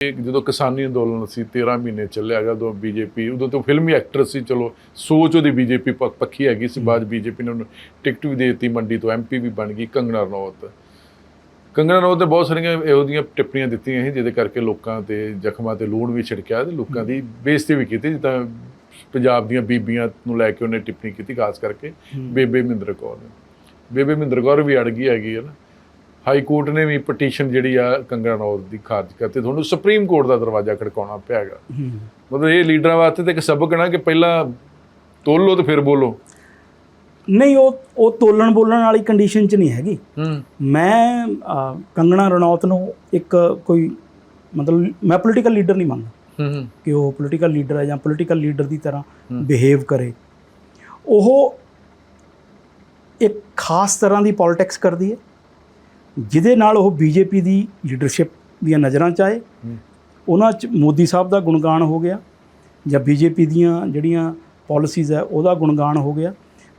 ਜਦੋਂ ਕਿਸਾਨੀ ਅੰਦੋਲਨ ਸੀ 13 ਮਹੀਨੇ ਚੱਲਿਆ ਗਾ ਉਦੋਂ ਬੀਜੇਪੀ ਉਦੋਂ ਤੋਂ ਫਿਲਮੀ ਐਕਟਰ ਸੀ ਚਲੋ ਸੋਚ ਉਹਦੀ ਬੀਜੇਪੀ ਪੱਖੀ ਹੈਗੀ ਸੀ ਬਾਅਦ ਬੀਜੇਪੀ ਨੇ ਉਹਨੂੰ ਟਿਕਟ ਵੀ ਦੇ ਦਿੱਤੀ ਮੰਡੀ ਤੋਂ ਐਮਪੀ ਵੀ ਬਣ ਗਈ ਕੰਗਣਾ ਰਣੌਤ। ਕੰਗਣਾ ਰਣੌਤ ਨੇ ਬਹੁਤ ਸਾਰੀਆਂ ਇਹੋ ਜਿਹੀਆਂ ਟਿੱਪਣੀਆਂ ਦਿੱਤੀਆਂ ਸੀ ਜਿਹਦੇ ਕਰਕੇ ਲੋਕਾਂ ਤੇ ਜ਼ਖਮਾਂ ਤੇ ਲੂਣ ਵੀ ਛਿੜਕਿਆ ਤੇ ਲੋਕਾਂ ਦੀ ਬੇਇੱਜ਼ਤੀ ਵੀ ਕੀਤੀ ਜਿੱਦਾਂ ਪੰਜਾਬ ਦੀਆਂ ਬੀਬੀਆਂ ਨੂੰ ਲੈ ਕੇ ਉਹਨੇ ਟਿੱਪਣੀ ਕੀਤੀ ਖਾਸ ਕਰਕੇ ਬੇਬੇ ਮਹਿੰਦਰ ਕੌਰ ਨੇ। ਬੇਬੇ ਮਹਿੰਦਰ ਕੌਰ ਵੀ ਅੜ ਗਈ ਹੈਗੀ ਹੈ ਨਾ। ਹਾਈ ਕੋਰਟ ਨੇ ਵੀ ਪਟੀਸ਼ਨ ਜਿਹੜੀ ਆ ਕੰਗਣਾ ਰਣੌਤ ਦੀ ਖਾਰਜ ਕਰਤੀ ਤੁਹਾਨੂੰ ਸੁਪਰੀਮ ਕੋਰਟ ਦਾ ਦਰਵਾਜ਼ਾ ਖੜਕਾਉਣਾ ਪਿਆ ਹੈਗਾ ਮਤਲਬ ਇਹ ਲੀਡਰਾਂ ਵਾਸਤੇ ਤੇ ਇੱਕ ਸਬਕ ਹੈ ਨਾ ਕਿ ਪਹਿਲਾਂ ਤੋਲੋ ਤੇ ਫਿਰ ਬੋਲੋ। ਨਹੀਂ ਉਹ ਉਹ ਤੋਲਣ ਬੋਲਣ ਵਾਲੀ ਕੰਡੀਸ਼ਨ 'ਚ ਨਹੀਂ ਹੈਗੀ। ਮੈਂ ਕੰਗਣਾ ਰਣੌਤ ਨੂੰ ਇੱਕ ਕੋਈ ਮਤਲਬ ਮੈਂ ਪੋਲੀਟੀਕਲ ਲੀਡਰ ਨਹੀਂ ਮੰਨਦਾ। ਕਿ ਉਹ ਪੋਲੀਟੀਕਲ ਲੀਡਰ ਹੈ ਜਾਂ ਪੋਲੀਟੀਕਲ ਲੀਡਰ ਦੀ ਤਰ੍ਹਾਂ ਬਿਹੇਵ ਕਰੇ। ਉਹ ਇੱਕ ਖਾਸ ਤਰ੍ਹਾਂ ਦੀ ਪੋਲਿਟਿਕਸ ਕਰਦੀ ਹੈ। ਜਿਹਦੇ ਨਾਲ ਉਹ ਬੀਜੇਪੀ ਦੀ ਲੀਡਰਸ਼ਿਪ ਦੀਆਂ ਨਜ਼ਰਾਂ 'ਚ ਆਏ। ਉਹਨਾਂ 'ਚ ਮੋਦੀ ਸਾਹਿਬ ਦਾ ਗੁਣਗਾਨ ਹੋ ਗਿਆ ਜਾਂ ਬੀਜੇਪੀ ਦੀਆਂ ਜਿਹੜੀਆਂ ਪਾਲਿਸੀਜ਼ ਹੈ ਉਹਦਾ ਗੁਣਗਾਨ ਹੋ ਗਿਆ।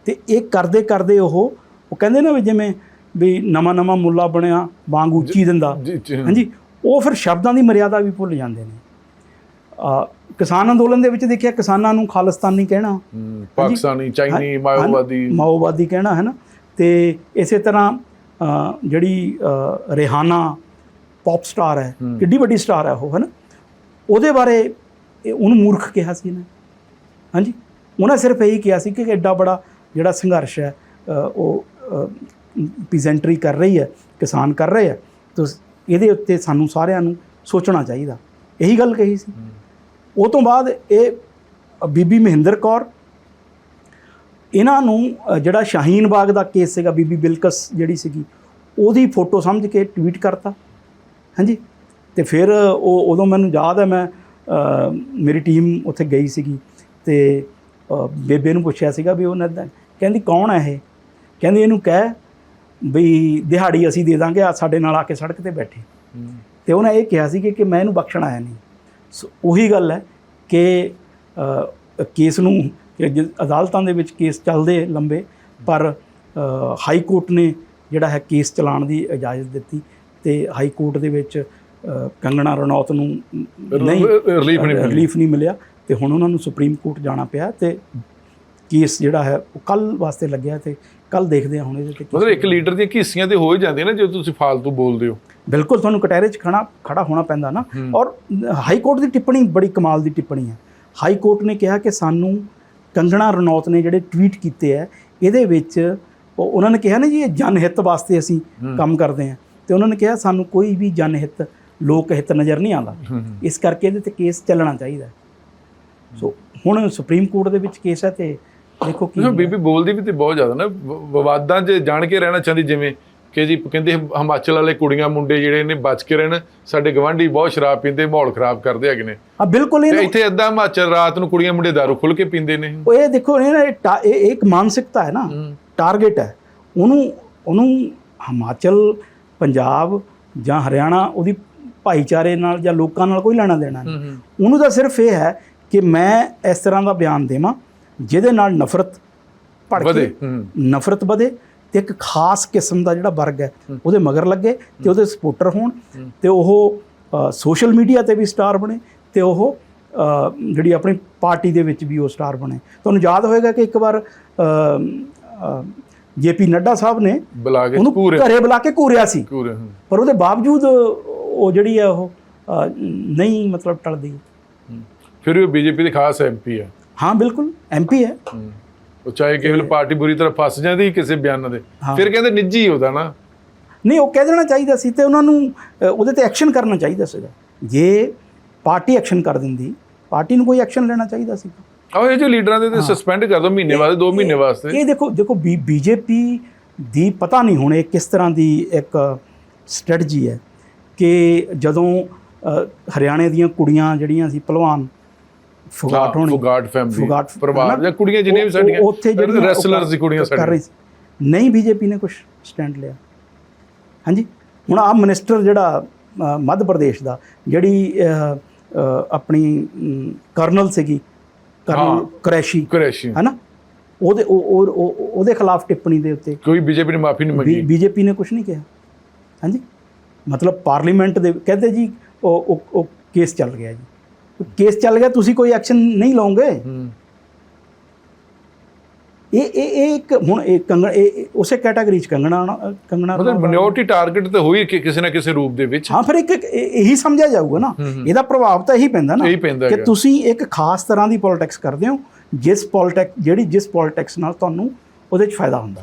ਤੇ ਇਹ ਕਰਦੇ ਕਰਦੇ ਉਹ ਉਹ ਕਹਿੰਦੇ ਨਾ ਵੀ ਜਿਵੇਂ ਵੀ ਨਵਾਂ ਨਵਾਂ ਮੁੱਲਾ ਬਣਿਆ ਵਾਂਗ ਉੱਚੀ ਦਿੰਦਾ। ਹਾਂਜੀ ਉਹ ਫਿਰ ਸ਼ਬਦਾਂ ਦੀ ਮਰਿਆਦਾ ਵੀ ਭੁੱਲ ਜਾਂਦੇ ਨੇ। ਆ ਕਿਸਾਨ ਅੰਦੋਲਨ ਦੇ ਵਿੱਚ ਦੇਖਿਆ ਕਿਸਾਨਾਂ ਨੂੰ ਖਾਲਿਸਤਾਨੀ ਕਹਿਣਾ। ਪਾਕਿਸਤਾਨੀ ਚਾਈਨੀ ਮਾਓਵਾਦੀ। ਮਾਓਵਾਦੀ ਕਹਿਣਾ ਹੈ ਨਾ? ਤੇ ਇਸੇ ਤਰ੍ਹਾਂ ਜਿਹੜੀ ਰਿਹਾਨਾ ਪੌਪ ਸਟਾਰ ਹੈ ਹੂੰ। ਕਿੱਡੀ ਵੱਡੀ ਸਟਾਰ ਹੈ ਉਹ ਹੈ ਨਾ ਉਹਦੇ ਬਾਰੇ ਉਹਨੂੰ ਮੂਰਖ ਕਿਹਾ ਸੀ ਇਹਨੇ। ਹਾਂਜੀ? ਉਹਨਾਂ ਸਿਰਫ ਇਹੀ ਕਿਹਾ ਸੀ ਕਿ ਐਡਾ ਬੜਾ ਜਿਹੜਾ ਸੰਘਰਸ਼ ਹੈ ਉਹ ਪੀਜ਼ੈਂਟਰੀ ਕਰ ਰਹੀ ਹੈ ਕਿਸਾਨ ਕਰ ਰਹੇ ਆ ਤਾਂ ਇਹਦੇ ਉੱਤੇ ਸਾਨੂੰ ਸਾਰਿਆਂ ਨੂੰ ਸੋਚਣਾ ਚਾਹੀਦਾ। ਇਹੀ ਗੱਲ ਕਹੀ ਸੀ। ਉਹ ਤੋਂ ਬਾਅਦ ਇਹ ਬੀਬੀ ਮਹਿੰਦਰ ਕੌਰ ਇਹਨਾਂ ਨੂੰ ਜਿਹੜਾ ਸ਼ਾਹੀਨ ਬਾਗ ਦਾ ਕੇਸ ਸੀਗਾ ਬੀਬੀ ਬਿਲਕਸ ਜਿਹੜੀ ਸੀਗੀ ਉਹਦੀ ਫੋਟੋ ਸਮਝ ਕੇ ਟਵੀਟ ਕਰਤਾ। ਹਾਂਜੀ? ਤੇ ਫਿਰ ਉਹ ਉਦੋਂ ਮੈਨੂੰ ਯਾਦ ਹੈ ਮੈਂ ਮੇਰੀ ਟੀਮ ਉੱਥੇ ਗਈ ਸੀਗੀ ਤੇ ਬੇਬੇ ਨੂੰ ਪੁੱਛਿਆ ਸੀਗਾ ਵੀ ਉਹਨਾਂ ਦਾ ਕਹਿੰਦੀ ਕੌਣ ਹੈ ਇਹ? ਕਹਿੰਦੀ ਇਹਨੂੰ ਕਹਿ ਵੀ ਦਿਹਾੜੀ ਅਸੀਂ ਦੇ ਦਾਂਗੇ ਆ ਸਾਡੇ ਨਾਲ ਆ ਕੇ ਸੜਕ ਤੇ ਬੈਠੇ। ਤੇ ਉਹਨੇ ਇਹ ਕਿਹਾ ਸੀ ਕਿ ਮੈਂ ਇਹਨੂੰ ਬਖਸ਼ਣ ਆਇਆ ਨਹੀਂ। ਸੋ ਉਹੀ ਗੱਲ ਹੈ ਕਿ ਕੇਸ ਨੂੰ ਕਿ ਜ- ਅਦਾਲਤਾਂ ਦੇ ਵਿੱਚ ਕੇਸ ਚੱਲਦੇ ਲੰਬੇ ਪਰ ਹਾਈ ਕੋਰਟ ਨੇ ਜਿਹੜਾ ਹੈ ਕੇਸ ਚਲਾਉਣ ਦੀ ਇਜਾਜ਼ਤ ਦਿੱਤੀ ਤੇ ਹਾਈ ਕੋਰਟ ਦੇ ਵਿੱਚ ਕੰਗਣਾ ਰਣੌਤ ਨੂੰ ਨਹੀਂ ਰਿਲੀਫ ਨਹੀਂ। ਰਿਲੀਫ ਨਹੀਂ ਮਿਲਿਆ ਤੇ ਹੁਣ ਉਹਨਾਂ ਨੂੰ ਸੁਪਰੀਮ ਕੋਰਟ ਜਾਣਾ ਪਿਆ ਤੇ ਕੇਸ ਜਿਹੜਾ ਹੈ ਉਹ ਕੱਲ ਵਾਸਤੇ ਲੱਗਿਆ ਤੇ ਕੱਲ ਦੇਖਦੇ ਹਾਂ ਹੁਣ ਇਹਦੇ ਤੇ ਮਤਲਬ ਇੱਕ ਲੀਡਰ ਦੀਆਂ ਕੀਸੀਆਂ ਤੇ ਹੋ ਹੀ ਜਾਂਦੀਆਂ ਨਾ ਜਦੋਂ ਤੁਸੀਂ ਫਾਲਤੂ ਬੋਲਦੇ ਹੋ। ਬਿਲਕੁਲ ਤੁਹਾਨੂੰ ਕਟਹਿਰੇ 'ਚ ਖੜਾ ਖੜਾ ਹੋਣਾ ਪੈਂਦਾ ਨਾ। ਔਰ ਹਾਈ ਕੋਰਟ ਦੀ ਟਿੱਪਣੀ ਬੜੀ ਕਮਾਲ ਦੀ ਟਿੱਪਣੀ ਹੈ। ਹਾਈ ਕੋਰਟ ਨੇ ਕਿਹਾ ਕਿ ਸਾਨੂੰ ਕੰਗਣਾ ਰਣੌਤ ਨੇ ਜਿਹੜੇ ਟਵੀਟ ਕੀਤੇ ਆ ਇਹਦੇ ਵਿੱਚ ਉਹ- ਉਹਨਾਂ ਨੇ ਕਿਹਾ ਨਾ ਜੀ ਇਹ ਜਨਹਿੱਤ ਵਾਸਤੇ ਅਸੀਂ ਕੰਮ ਕਰਦੇ ਹਾਂ ਤੇ ਉਹਨਾਂ ਨੇ ਕਿਹਾ ਸਾਨੂੰ ਕੋਈ ਵੀ ਜਨਹਿੱਤ ਲੋਕ ਹਿੱਤ ਨਜ਼ਰ ਨਹੀਂ ਆਉਂਦਾ। ਇਸ ਕਰਕੇ ਇਹਦੇ ਤੇ ਕੇਸ ਚੱਲਣਾ ਚਾਹੀਦਾ। ਸੋ ਹੁਣ ਸੁਪਰੀਮ ਕੋਰਟ ਦੇ ਵਿੱਚ ਕੇਸ ਹੈ ਤੇ ਦੇਖੋ ਕੀ ਬੀਬੀ ਬੋਲਦੀ ਵੀ ਤੇ ਬਹੁਤ ਜ਼ਿਆਦਾ ਨਾ ਵਿਵਾਦਾਂ 'ਚ ਜਾਣ ਕੇ ਰਹਿਣਾ ਚਾਹੁੰਦੀ ਜਿਵੇਂ ਕਿ ਜੀ ਕਹਿੰਦੇ ਹਿਮਾਚਲ ਵਾਲੇ ਕੁੜੀਆਂ ਮੁੰਡੇ ਜਿਹੜੇ ਨੇ ਬਚ ਕੇ ਰਹਿਣ ਸਾਡੇ ਗਵਾਂਢੀ ਬਹੁਤ ਸ਼ਰਾਬ ਪੀਂਦੇ ਮਾਹੌਲ ਖਰਾਬ ਕਰਦੇ ਹੈਗੇ ਨੇ। ਆ ਬਿਲਕੁਲ ਇਹ ਇੱਥੇ ਏਦਾਂ ਹਿਮਾਚਲ ਰਾਤ ਨੂੰ ਕੁੜੀਆਂ ਮੁੰਡੇ ਦਾਰੂ ਖੁੱਲ ਕੇ ਪੀਂਦੇ ਨੇ। ਉਹ ਇਹ ਦੇਖੋ ਇਹ ਇੱਕ ਮਾਨਸਿਕਤਾ ਹੈ ਨਾ ਟਾਰਗੇਟ ਹੈ। ਉਹਨੂੰ ਉਹਨੂੰ ਹਿਮਾਚਲ ਪੰਜਾਬ ਜਾਂ ਹਰਿਆਣਾ ਉਹਦੀ ਭਾਈਚਾਰੇ ਨਾਲ ਜਾਂ ਲੋਕਾਂ ਨਾਲ ਕੋਈ ਲੈਣਾ ਦੇਣਾ ਨਹੀਂ। ਉਹਨੂੰ ਤਾਂ ਸਿਰਫ ਇਹ ਹੈ ਕਿ ਮੈਂ ਇਸ ਤਰ੍ਹਾਂ ਦਾ ਬਿਆਨ ਦੇਵਾਂ ਜਿਹਦੇ ਨਾਲ ਨਫ਼ਰਤ ਭੜਕੇ ਵਧੇ ਨਫ਼ਰਤ ਵਧੇ ਤੇ ਇੱਕ ਖਾਸ ਕਿਸਮ ਦਾ ਜਿਹੜਾ ਵਰਗ ਹੈ ਉਹਦੇ ਮਗਰ ਲੱਗੇ ਤੇ ਉਹਦੇ ਸਪੋਰਟਰ ਹੋਣ ਤੇ ਉਹ ਸੋਸ਼ਲ ਮੀਡੀਆ ਤੇ ਵੀ ਸਟਾਰ ਬਣੇ ਤੇ ਉਹ ਜਿਹੜੀ ਆਪਣੀ ਪਾਰਟੀ ਦੇ ਵਿੱਚ ਵੀ ਉਹ ਸਟਾਰ ਬਣੇ। ਤੁਹਾਨੂੰ ਯਾਦ ਹੋਏਗਾ ਕਿ ਇੱਕ ਵਾਰ ਜੇਪੀ ਨੱਡਾ ਸਾਹਿਬ ਨੇ ਬੁਲਾ ਕੇ ਉਹਨੂੰ ਪੂਰੇ ਘਰੇ ਬੁਲਾ ਕੇ ਘੂਰਿਆ ਸੀ। ਪੂਰੇ ਹੂੰ, ਉਹਦੇ ਬਾਵਜੂਦ ਉਹ ਜਿਹੜੀ ਹੈ ਉਹ ਨਹੀਂ ਮਤਲਬ ਟਲਦੀ। ਹੂੰ। ਫਿਰ ਵੀ ਬੀਜੇਪੀ ਦੇ ਖਾਸ ਐਮਪੀ ਆ ਹਾਂ। ਬਿਲਕੁਲ ਐਮਪੀ ਹੈ। ਹੂੰ। ਉਹ ਚਾਹੇ ਕਿਸੇ ਵੇਲੇ ਪਾਰਟੀ ਬੁਰੀ ਤਰ੍ਹਾਂ ਫਸ ਜਾਂਦੀ ਕਿਸੇ ਬਿਆਨ ਦੇ। ਫਿਰ ਕਹਿੰਦੇ ਨਿੱਜੀ ਉਹਦਾ ਨਾ। ਨਹੀਂ ਉਹ ਕਹਿ ਦੇਣਾ ਚਾਹੀਦਾ ਸੀ ਤੇ ਉਹਨਾਂ ਨੂੰ ਉਹਦੇ ਤੇ ਐਕਸ਼ਨ ਕਰਨਾ ਚਾਹੀਦਾ ਸੀਗਾ। ਜੇ ਪਾਰਟੀ ਐਕਸ਼ਨ ਕਰ ਦਿੰਦੀ ਪਾਰਟੀ ਨੂੰ ਕੋਈ ਐਕਸ਼ਨ ਲੈਣਾ ਚਾਹੀਦਾ ਸੀ ਆਹ ਇਹ ਜੋ ਲੀਡਰਾਂ ਦੇ ਤੇ ਸਸਪੈਂਡ ਕਰ ਦੋ ਮਹੀਨੇ ਵਾਸਤੇ 2 ਮਹੀਨੇ ਵਾਸਤੇ। ਇਹ ਦੇਖੋ ਦੇਖੋ ਬੀਜੇਪੀ ਦੀ ਪਤਾ ਨਹੀਂ ਹੁਣ ਇਹ ਕਿਸ ਤਰ੍ਹਾਂ ਦੀ ਇੱਕ ਸਟ੍ਰੈਟਜੀ ਹੈ ਕਿ ਜਦੋਂ ਹਰਿਆਣੇ ਦੀਆਂ ਕੁੜੀਆਂ ਜਿਹੜੀਆਂ ਸੀ ਪਹਿਲਵਾਨ ਫੁਗਾਟ ਹੋਣੀ। ਫੁਗਾਟ ਫੈਮਿਲੀ ਫੁਗਾਟ ਪਰਿਵਾਰ? ਜਾਂ ਕੁੜੀਆਂ ਜਿੰਨੀਆਂ ਵੀ ਸਾਡੀਆਂ ਉੱਥੇ ਜਿਹੜੀਆਂ ਰੈਸਲਰਸ ਦੀ ਕੁੜੀਆਂ ਸਾਡੀਆਂ। ਸੀ। ਨਹੀਂ ਬੀਜੇਪੀ ਨੇ ਕੁਝ ਸਟੈਂਡ ਲਿਆ। ਹਾਂਜੀ? ਹੁਣ ਆ ਮਿਨਿਸਟਰ ਜਿਹੜਾ ਮੱਧ ਪ੍ਰਦੇਸ਼ ਦਾ ਜਿਹੜੀ ਆਪਣੀ ਕਰਨਲ ਸੀਗੀ। ਕਰਨਲ ਕੁਰੈਸ਼ੀ ਕੁਰੈਸ਼ੀ। ਹੈਨਾ? ਉਹਦੇ ਉਹ- ਉਹ- ਉਹ- ਉਹਦੇ ਖਿਲਾਫ ਟਿੱਪਣੀ ਦੇ ਉੱਤੇ। ਕੋਈ ਬੀਜੇਪੀ ਨੇ ਮਾਫੀ ਨਹੀਂ ਮੰਗੀ। ਬੀਜੇਪੀ ਨੇ ਕੁਝ ਨਹੀਂ ਕਿਹਾ। ਹਾਂਜੀ? ਮਤਲਬ ਪਾਰਲੀਮੈਂਟ ਦੇ ਕਹਿੰਦੇ ਜੀ ਉਹ ਉਹ- ਉਹ ਕੇਸ ਚੱਲ ਗਿਆ ਜੀ। ਕੇਸ ਚੱਲ ਗਿਆ ਤੁਸੀਂ ਕੋਈ ਐਕਸ਼ਨ ਨਹੀਂ ਲਓਗੇ? ਇਹ ਇਹ ਇਹ ਇੱਕ ਹੁਣ ਇਹ ਕੰਗਣਾ ਇਹ ਉਸੇ ਕੈਟਾਗਰੀ ਚ ਕੰਗਣਾ ਕੰਗਣਾ ਮਤਲਬ ਮਿਨੋਰਟੀ ਟਾਰਗੇਟ ਤੇ ਹੋਈ ਕਿ ਕਿਸੇ ਨਾ ਕਿਸੇ ਰੂਪ ਦੇ ਵਿੱਚ? ਹਾਂ ਫਿਰ ਇੱਕ ਇਹ- ਸਮਝਿਆ ਜਾਊਗਾ ਨਾ। ਇਹਦਾ ਪ੍ਰਭਾਵ ਤਾਂ ਇਹੀ ਪੈਂਦਾ ਨਾ ਕਿ। ਤੁਸੀਂ ਇੱਕ ਖਾਸ ਤਰ੍ਹਾਂ ਦੀ ਪੋਲਿਟਿਕਸ ਕਰਦੇ ਹੋ ਜਿਸ ਪੋਲਿਟਿਕ ਜਿਹੜੀ ਜਿਸ ਪੋਲਿਟਿਕਸ ਨਾਲ ਤੁਹਾਨੂੰ ਉਹਦੇ ਚ ਫਾਇਦਾ ਹੁੰਦਾ।